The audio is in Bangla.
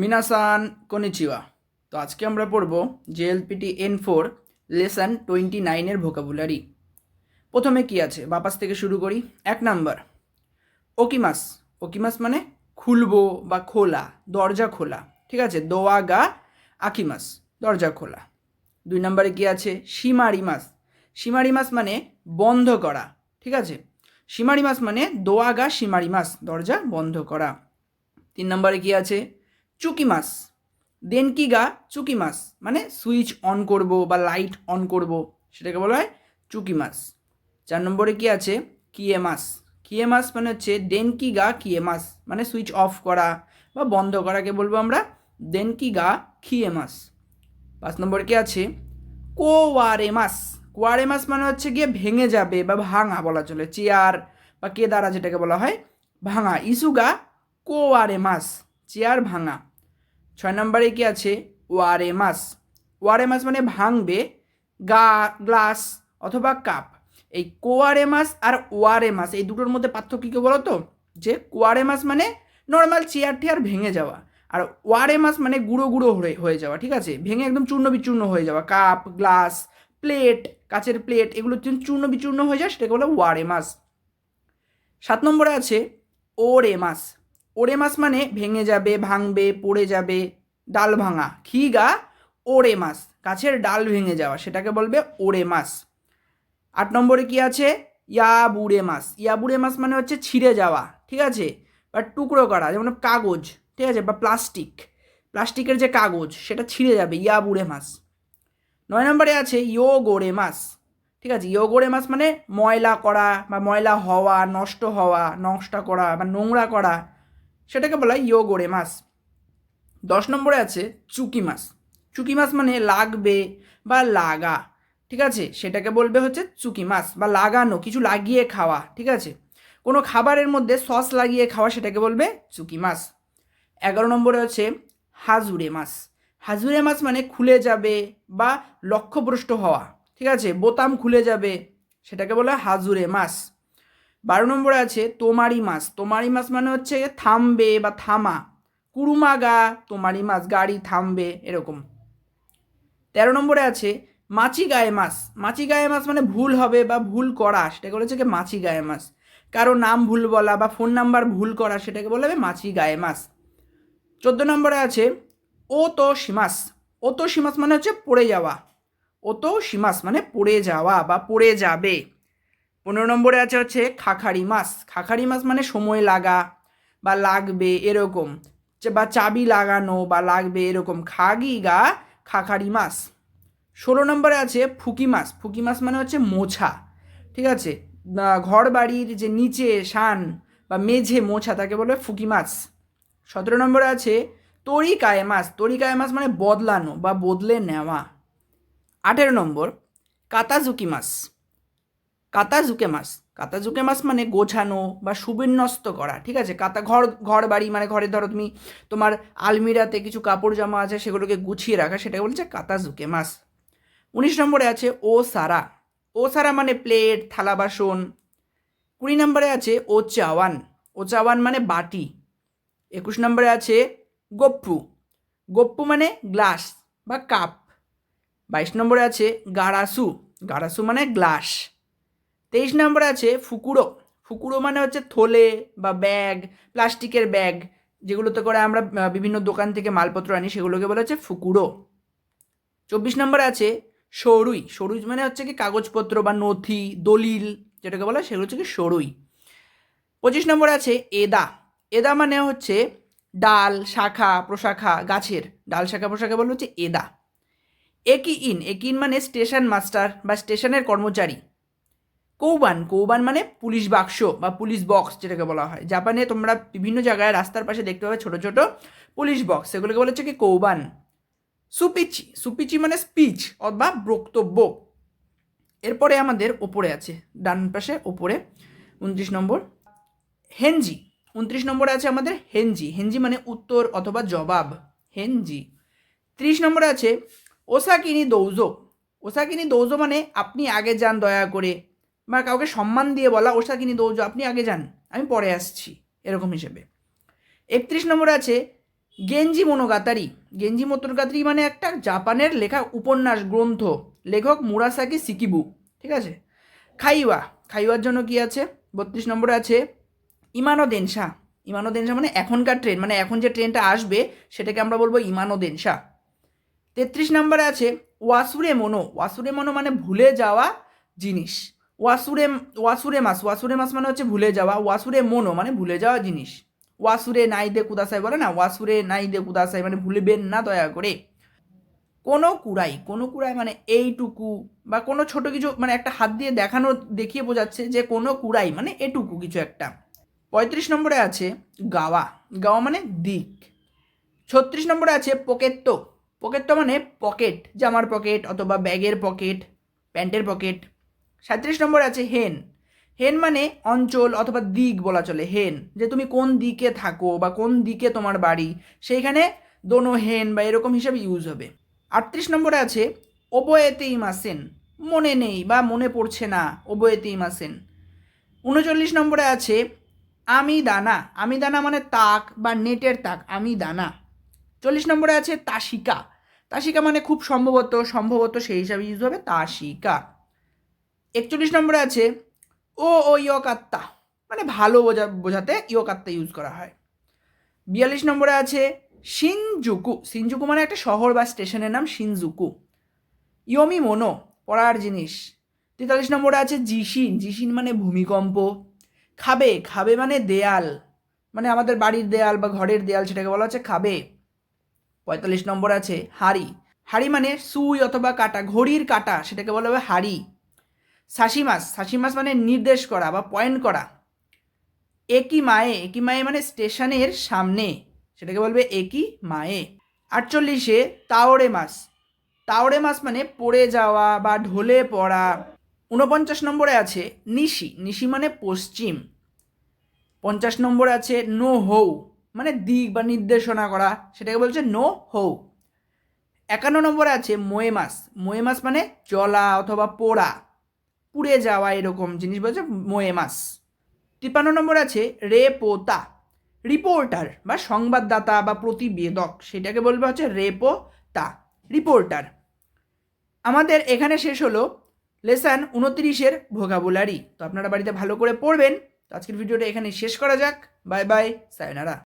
মিনাসান কনিচিওয়া। তো আজকে আমরা পড়ব JLPT N four lesson twenty নাইনের ভোকাবুলারি। প্রথমে কি আছে? বাপাস থেকে শুরু করি। এক নাম্বার। ওকিমাস। ওকিমাস মানে খুলবো বা খোলা, দরজা খোলা। ঠিক আছে? দোয়া গা আকিমাস, দরজা খোলা। দুই নম্বরে কি আছে? সীমারি মাস সীমারি মাস মানে বন্ধ করা। ঠিক আছে? সীমারি মাস মানে দোয়া গা সীমারি মাস দরজা বন্ধ করা। তিন নম্বরে কি আছে? চুকি মাস দেন কি গা? চুকি মাস মানে সুইচ অন করব বা লাইট অন করব, সেটাকে বলা হয় চুকি মাস চার নম্বরে কি আছে? কিয়ে মাস কিয়ে মাস মানে হচ্ছে দেন কি গা কিয়ে মাস মানে সুইচ অফ করা বা বন্ধ করাকে বলব আমরা দেন কি গা খিয়ে মাস পাঁচ নম্বরে কি আছে? কোয়ারে মাস কোয়ারে মাস মানে হচ্ছে গিয়ে ভেঙে যাবে বা ভাঙা বলা চলে, চেয়ার বা কেদারা যেটাকে বলা হয়, ভাঙা। ইসুগা কোয়ারে মাস চেয়ার ভাঙা। ছয় নম্বরে কি আছে? ওয়ারে মাস ওয়ারে মাস মানে ভাঙবে, গা, গ্লাস অথবা কাপ। এই কোয়ারে মাস আর ওয়ারে মাস এই দুটোর মধ্যে পার্থক্য কী বলো তো যে কোয়ারে মাস মানে নর্মাল চেয়ার টেয়ার ভেঙে যাওয়া আর ওয়ারে মাস মানে গুঁড়ো গুঁড়ো হয়ে হয়ে যাওয়া, ঠিক আছে? ভেঙে একদম চূর্ণ বিচূর্ণ হয়ে যাওয়া। কাপ, গ্লাস, প্লেট, কাচের প্লেট, এগুলো চূর্ণ বিচূর্ণ হয়ে যায়, সেটাকে বলে ওয়ারে মাস সাত নম্বরে আছে ওরে ওরে মাস মানে ভেঙে যাবে, ভাঙবে, পড়ে যাবে, ডাল ভাঙা। খি গা ওরে মাস গাছের ডাল ভেঙে যাওয়া, সেটাকে বলবে ওরে মাস আট নম্বরে কি আছে? ইয়াবুড়ে মাস ইয়াবুড়ে মাস মানে হচ্ছে ছিঁড়ে যাওয়া, ঠিক আছে? বা টুকরো করা, যেমন কাগজ, ঠিক আছে? বা প্লাস্টিক। প্লাস্টিকের যে কাগজ, সেটা ছিঁড়ে যাবে ইয়াবুড়ে মাস নয় নম্বরে আছে ইয়োগোড়ে মাস ঠিক আছে? ইয়োগোড়ে মাস মানে ময়লা করা বা ময়লা হওয়া, নষ্ট হওয়া নষ্ট করা বা নোংরা করা সেটাকে বলা হয় ইয়োগোড়ে মাস। দশ নম্বরে আছে চুকি মাছ চুকি মাছ মানে লাগবে বা লাগা, ঠিক আছে? সেটাকে বলবে হচ্ছে চুকি মাছ বা লাগানো, কিছু লাগিয়ে খাওয়া, ঠিক আছে? কোনো খাবারের মধ্যে সস লাগিয়ে খাওয়া সেটাকে বলবে চুকি মাছ এগারো নম্বরে হচ্ছে হাজুরে মাছ হাজুরে মাছ মানে খুলে যাবে বা লক্ষ্যভ্রষ্ট হওয়া, ঠিক আছে? বোতাম খুলে যাবে, সেটাকে বলে হাজুরে মাছ বারো নম্বরে আছে তোমারি মাছ। তোমারি মাছ মানে হচ্ছে থামবে বা থামা। কুরুমাগা তোমারি মাছ, গাড়ি থামবে, এরকম। তেরো নম্বরে আছে মাছি গায়ে মাছ। মাছি গায়ে মাছ মানে ভুল হবে বা ভুল করা, সেটাকে বলেছে কি মাছি গায়ে মাছ। কারও নাম ভুল বলা বা ফোন নাম্বার ভুল করা, সেটাকে বলা হবে মাছি গায়ে মাছ। চোদ্দ নম্বরে আছে ও তো সীমাস ও তো সীমাস মানে হচ্ছে পড়ে যাওয়া। ও তো সীমাস মানে পড়ে যাওয়া বা পড়ে যাবে। পনেরো নম্বরে আছে হচ্ছে খাখারি মাছ। খাখারি মাছ মানে সময় লাগা বা লাগবে এরকম। বা চাবি লাগানো বা লাগবে এরকম। খাগি গা খাখারি মাছ। ষোলো নম্বরে আছে ফুকি মাছ। ফুকি মাছ মানে হচ্ছে মোছা। ঠিক আছে? ঘর বাড়ির যে নিচে শান বা মেঝে মোছা তাকে বলবে ফুকি মাছ। সতেরো নম্বরে আছে তরিকায় মাছ। তরিকায় মাছ মানে বদলানো বা বদলে নেওয়া। আঠেরো নম্বর কাতাজুকি মাছ। কাতাজুকে মাছ। কাতাজুকে মাছ মানে গোছানো বা সুবিন্যস্ত করা, ঠিক আছে? কাতা ঘর ঘর বাড়ি মানে ঘরে ধরো তুমি তোমার আলমিরাতে কিছু কাপড় জামা আছে, সেগুলোকে গুছিয়ে রাখা, সেটাকে বলছে কাতা কাতাজুকে মাছ। উনিশ নম্বরে আছে ও সারা ও সারা মানে প্লেট, থালা বাসন। কুড়ি নম্বরে আছে ও চাওয়ান ও চাওয়ান মানে বাটি। একুশ নম্বরে আছে গপ্পু। গপ্পু মানে গ্লাস বা কাপ। বাইশ নম্বরে আছে গারাসু। গারাসু মানে গ্লাস। তেইশ নম্বর আছে ফুকুরো। ফুকুরো মানে হচ্ছে থলে বা ব্যাগ, প্লাস্টিকের ব্যাগ, যেগুলোতে করে আমরা বিভিন্ন দোকান থেকে মালপত্র আনি, সেগুলোকে বলা হচ্ছে ফুকুরো। চব্বিশ নম্বর আছে সরুই। সরুই মানে হচ্ছে কি কাগজপত্র বা নথি, দলিল, যেটাকে বলা হয় সেগুলো হচ্ছে কি সরুই। পঁচিশ নম্বর আছে এদা। এদা মানে হচ্ছে ডাল, শাখা, প্রশাখা, গাছের। ডাল, শাখা, প্রশাখা বলা হচ্ছে এদা। একই ইন একই ইন মানে স্টেশন মাস্টার বা স্টেশনের কর্মচারী। কৌবান কৌবান মানে পুলিশ বাক্স বা পুলিশ বক্স যেটাকে বলা হয়। জাপানে তোমরা বিভিন্ন জায়গায় রাস্তার পাশে দেখতে পাবে ছোট ছোট পুলিশ বক্স। সেগুলোকে বলা হচ্ছে কি কৌবান। সুপিচি সুপিচি মানে স্পিচ অথবা বক্তব্য। এরপরে আমাদের ওপরে আছে, ডান পাশে ওপরে উনত্রিশ নম্বর। হেনজি, উনত্রিশ নম্বরে আছে আমাদের হেনজি। হেনজি মানে উত্তর অথবা জবাব। হেনজি। ত্রিশ নম্বরে আছে, ওসাকিনি দৌজো। ওসাকিনি দৌজো মানে আপনি আগে যান দয়া করে। বা কাউকে সম্মান দিয়ে বলা ওসাকিনি দৌজো আপনি আগে যান, আমি পরে আসছি, এরকম হিসেবে। একত্রিশ নম্বরে আছে, গেঞ্জি মনোগাতারি। গেঞ্জি মনোগাতারি মানে একটা জাপানের লেখা উপন্যাস, গ্রন্থ, লেখক মুরাসাকি সিকিবু, ঠিক আছে? খাইওয়া, খাইওয়ার জন্য কি আছে? বত্রিশ নম্বরে আছে, ইমানো দেনসা। ইমানো দেনসা মানে এখনকার ট্রেন মানে এখন যে ট্রেনটা আসবে, সেটাকে আমরা বলব ইমানো দেনসা। তেত্রিশ নম্বরে আছে ওয়াসুরে মনো ওয়াসুরে মনো মানে ভুলে যাওয়া জিনিস। ওয়াসুরে ওয়াসুরে মাস ওয়াসুরে মাস মানে হচ্ছে ভুলে যাওয়া, ওয়াসুরে মনো মানে ভুলে যাওয়া জিনিস। ওয়াসুরে নাই দে কুদাসাই বলে না, ওয়াসুরে নাই দে কুদাসাই মানে ভুলবেন না দয়া করে। কোনো কুড়াই কোনো কুড়াই মানে এইটুকু বা কোনো ছোট কিছু মানে একটা হাত দিয়ে দেখানো, দেখিয়ে বোঝাচ্ছে যে কোনো কুড়াই মানে এটুকু কিছু একটা। পঁয়ত্রিশ নম্বরে আছে গাওয়া। গাওয়া মানে দিক। ছত্রিশ নম্বরে আছে পকেট্টো। পকেট্টো মানে পকেট, জামার পকেট অথবা ব্যাগের পকেট, প্যান্টের পকেট। সাঁত্রিশ নম্বরে আছে হেন। হেন মানে অঞ্চল অথবা দিক বলা চলে, হেন। যে তুমি কোন দিকে থাকো বা কোন দিকে তোমার বাড়ি, সেইখানে দোনো হেন বা এরকম হিসাবে ইউজ হবে। আটত্রিশ নম্বরে আছে, ওবোয়েতেই মাসেন। মনে নেই বা মনে পড়ছে না, ওবোয়েতেই মাসেন। উনচল্লিশ নম্বরে আছে, আমি দানা। আমি দানা মানে তাক বা নেটের তাক, আমি দানা। চল্লিশ নম্বরে আছে, তাসিকা। তাসিকা মানে খুব সম্ভবত সম্ভবত সেই হিসাবে ইউজ হবে তাসিকা। একচল্লিশ নম্বরে আছে, ও ও, ইয়কাত্তা। মানে ভালো বোঝা, বোঝাতে ইয়কাত্তা ইউজ করা হয়। বিয়াল্লিশ নম্বরে আছে শিনজুকু শিনজুকু মানে একটা শহর বা স্টেশনের নাম শিনজুকু ইয়মি মোনো, পড়ার জিনিস। তেতাল্লিশ নম্বরে আছে, জিসিন। জিসিন মানে ভূমিকম্প। খাবে খাবে মানে দেয়াল। মানে আমাদের বাড়ির দেয়াল বা ঘরের দেয়াল সেটাকে বলা হচ্ছে খাবে। পঁয়তাল্লিশ নম্বর আছে, হাড়ি। হাড়ি মানে সুই অথবা কাটা, ঘড়ির কাটা, সেটাকে বলা হবে হাড়ি। সাশি মাস সাশি মাস মানে নির্দেশ করা বা পয়েন্ট করা। একই মায়ে একই মায়ে মানে স্টেশনের সামনে, সেটাকে বলবে একই মায়ে। আটচল্লিশে তাওরে মাস তাওরে মাস মানে পড়ে যাওয়া বা ঢলে পড়া। ঊনপঞ্চাশ নম্বরে আছে নিশি নিশি মানে পশ্চিম। পঞ্চাশ নম্বরে আছে নো হৌ মানে দিক বা নির্দেশনা করা, সেটাকে বলছে নো হৌ। একান্ন নম্বরে আছে মোয়ে মাস মোয়ে মাস মানে জলা অথবা পোড়া। পুড়ে যাওয়া এরকম জিনিস বলছে মোয়ে মাস তিপ্পান্ন নম্বর আছে, রে পোতা, রিপোর্টার বা সংবাদদাতা বা প্রতিবেদক, সেটাকে বলবে হচ্ছে রেপোতা রিপোর্টার। আমাদের এখানে শেষ হলো লেসান উনত্রিশের ভোকাবুলারি। তো আপনারা বাড়িতে ভালো করে পড়বেন। তো আজকের ভিডিওটা এখানে শেষ করা যাক। Bye bye, sayonara.